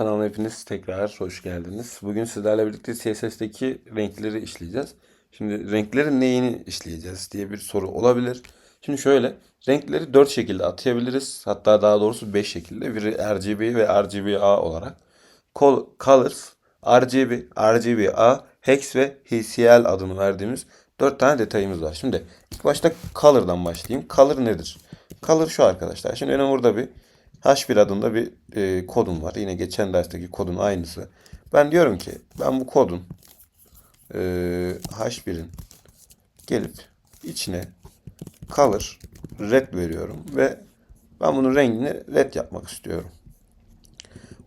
kanalına hepiniz tekrar hoş geldiniz. Bugün sizlerle birlikte CSS'deki renkleri işleyeceğiz. Şimdi renklerin neyini işleyeceğiz diye bir soru olabilir. Şimdi şöyle renkleri 4 şekilde atayabiliriz. Hatta daha doğrusu 5 şekilde. Biri RGB ve RGBA olarak. Col- Colors, RGB, RGBA, Hex ve HCL adını verdiğimiz 4 tane detayımız var. Şimdi ilk başta Color'dan başlayayım. Color nedir? Color şu arkadaşlar. Şimdi benim burada bir H1 adında bir e, kodum var. Yine geçen dersteki kodun aynısı. Ben diyorum ki ben bu kodun e, H1'in gelip içine color red veriyorum ve ben bunun rengini red yapmak istiyorum.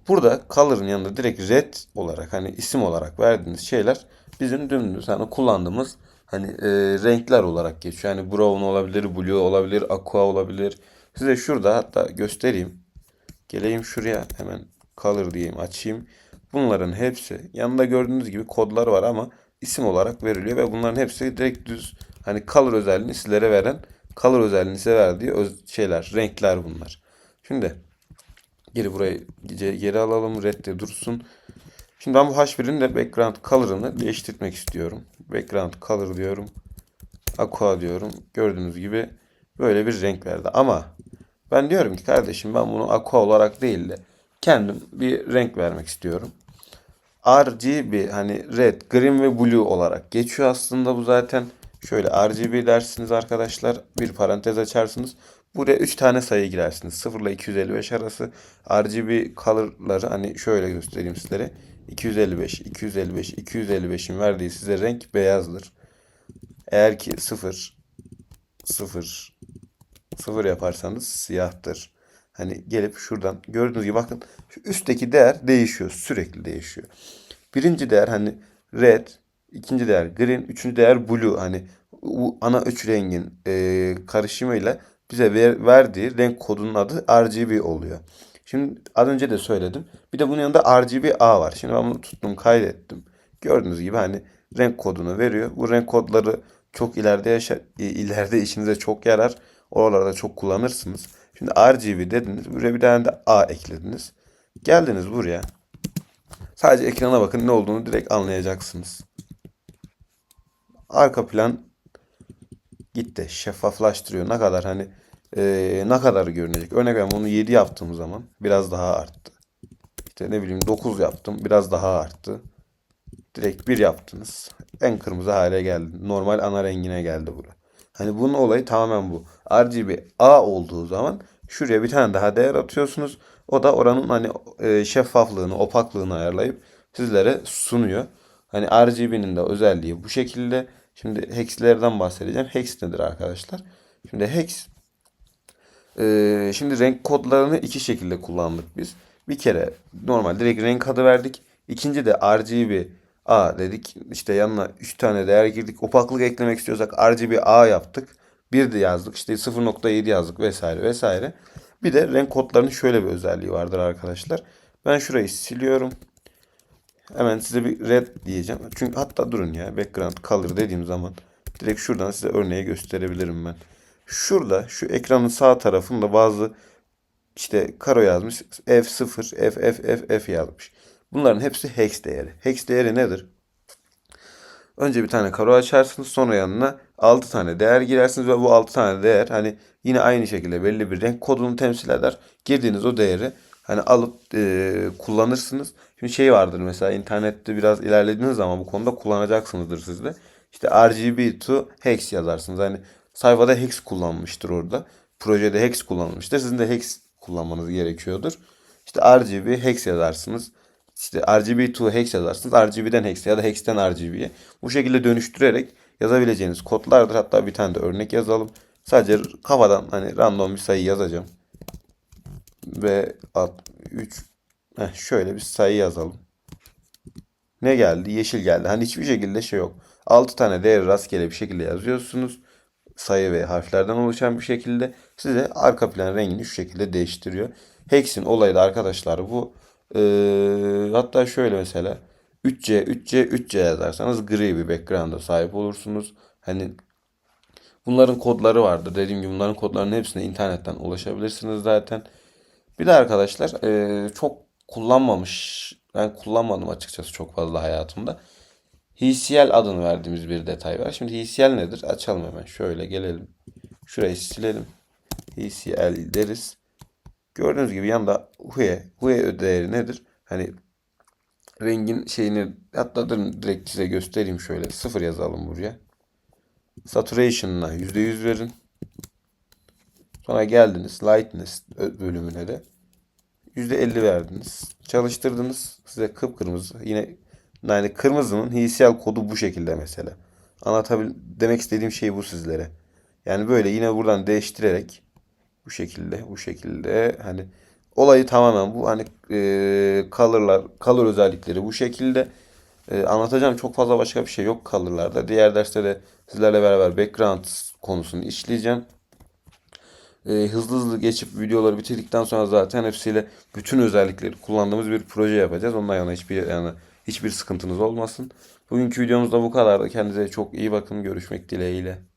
Burada color'ın yanında direkt red olarak hani isim olarak verdiğiniz şeyler bizim dümdüz hani kullandığımız hani e, renkler olarak geçiyor. Yani brown olabilir, blue olabilir, aqua olabilir. Size şurada hatta göstereyim. Geleyim şuraya hemen color diyeyim açayım. Bunların hepsi yanında gördüğünüz gibi kodlar var ama isim olarak veriliyor ve bunların hepsi direkt düz hani color özelliğini sizlere veren color özelliğini size verdiği öz- şeyler, renkler bunlar. Şimdi geri burayı ge- geri alalım redde dursun. Şimdi ben bu H1'in de background color'ını değiştirmek istiyorum. Background color diyorum. Aqua diyorum. Gördüğünüz gibi böyle bir renk verdi. Ama ben diyorum ki kardeşim ben bunu aqua olarak değil de kendim bir renk vermek istiyorum. RGB hani red, green ve blue olarak geçiyor aslında bu zaten. Şöyle RGB dersiniz arkadaşlar. Bir parantez açarsınız. Buraya 3 tane sayı girersiniz. 0 ile 255 arası. RGB color'ları hani şöyle göstereyim sizlere. 255, 255, 255'in verdiği size renk beyazdır. Eğer ki 0, 0, 0 yaparsanız siyahtır. Hani gelip şuradan gördüğünüz gibi bakın şu üstteki değer değişiyor. Sürekli değişiyor. Birinci değer hani red, ikinci değer green, üçüncü değer blue. Hani bu ana üç rengin e, karışımıyla bize ver- verdiği renk kodunun adı RGB oluyor. Şimdi az önce de söyledim. Bir de bunun yanında RGBA var. Şimdi ben bunu tuttum kaydettim. Gördüğünüz gibi hani renk kodunu veriyor. Bu renk kodları çok ileride yaşa ileride işinize çok yarar. Oralarda çok kullanırsınız. Şimdi RGB dediniz. Buraya bir tane de A eklediniz. Geldiniz buraya. Sadece ekrana bakın ne olduğunu direkt anlayacaksınız. Arka plan gitti. Şeffaflaştırıyor. Ne kadar hani eee, ne kadar görünecek. Örnek veriyorum bunu 7 yaptığım zaman biraz daha arttı. İşte ne bileyim 9 yaptım biraz daha arttı. Direkt 1 yaptınız. En kırmızı hale geldi. Normal ana rengine geldi bura. Hani bunun olayı tamamen bu. RGB A olduğu zaman şuraya bir tane daha değer atıyorsunuz. O da oranın hani e, şeffaflığını, opaklığını ayarlayıp sizlere sunuyor. Hani RGB'nin de özelliği bu şekilde. Şimdi hex'lerden bahsedeceğim. Hex nedir arkadaşlar? Şimdi hex ee, şimdi renk kodlarını iki şekilde kullandık biz. Bir kere normal direkt renk adı verdik. İkinci de RGB A dedik. İşte yanına 3 tane değer girdik. Opaklık eklemek istiyorsak RGB A yaptık. Bir de yazdık. İşte 0.7 yazdık vesaire vesaire. Bir de renk kodlarının şöyle bir özelliği vardır arkadaşlar. Ben şurayı siliyorum. Hemen size bir red diyeceğim. Çünkü hatta durun ya background color dediğim zaman direkt şuradan size örneği gösterebilirim ben. Şurada şu ekranın sağ tarafında bazı işte karo yazmış. F0, F, F, F, F yazmış. Bunların hepsi hex değeri. Hex değeri nedir? Önce bir tane karo açarsınız. Sonra yanına 6 tane değer girersiniz ve bu 6 tane değer hani yine aynı şekilde belli bir renk kodunu temsil eder. Girdiğiniz o değeri hani alıp e, kullanırsınız. Şimdi şey vardır mesela internette biraz ilerlediğiniz zaman bu konuda kullanacaksınızdır siz de. İşte RGB to hex yazarsınız. Hani sayfada hex kullanmıştır orada. Projede hex kullanılmıştır. Sizin de hex kullanmanız gerekiyordur. İşte RGB hex yazarsınız. İşte RGB to hex yazarsınız. RGB'den hex ya da hex'ten RGB'ye. Bu şekilde dönüştürerek yazabileceğiniz kodlardır. Hatta bir tane de örnek yazalım. Sadece kafadan hani random bir sayı yazacağım. Ve 3 Heh, şöyle bir sayı yazalım. Ne geldi? Yeşil geldi. Hani hiçbir şekilde şey yok. 6 tane değer rastgele bir şekilde yazıyorsunuz. Sayı ve harflerden oluşan bir şekilde size arka plan rengini şu şekilde değiştiriyor. Hex'in olayı da arkadaşlar bu. Ee, hatta şöyle mesela 3C, 3C, 3C yazarsanız gri bir background'a sahip olursunuz. Hani bunların kodları vardır. Dediğim gibi bunların kodlarının hepsine internetten ulaşabilirsiniz zaten. Bir de arkadaşlar eee, çok kullanmamış. Ben kullanmadım açıkçası çok fazla hayatımda. HCL adını verdiğimiz bir detay var. Şimdi HCL nedir? Açalım hemen. Şöyle gelelim. Şurayı silelim. HCL deriz. Gördüğünüz gibi yanında hue. Hue değeri nedir? Hani rengin şeyini hatta direkt size göstereyim şöyle. Sıfır yazalım buraya. Saturation'ına %100 verin. Sonra geldiniz Lightness bölümüne de %50 verdiniz. Çalıştırdınız. Size kıpkırmızı. Yine yani kırmızının HCL kodu bu şekilde mesela. Anlatabil demek istediğim şey bu sizlere. Yani böyle yine buradan değiştirerek bu şekilde bu şekilde hani olayı tamamen bu hani e, color'lar color özellikleri bu şekilde E, anlatacağım çok fazla başka bir şey yok color'larda. Diğer derste de sizlerle beraber background konusunu işleyeceğim. E, hızlı hızlı geçip videoları bitirdikten sonra zaten hepsiyle bütün özellikleri kullandığımız bir proje yapacağız. Ondan yana hiçbir yani hiçbir sıkıntınız olmasın. Bugünkü videomuz da bu kadardı. Kendinize çok iyi bakın. Görüşmek dileğiyle.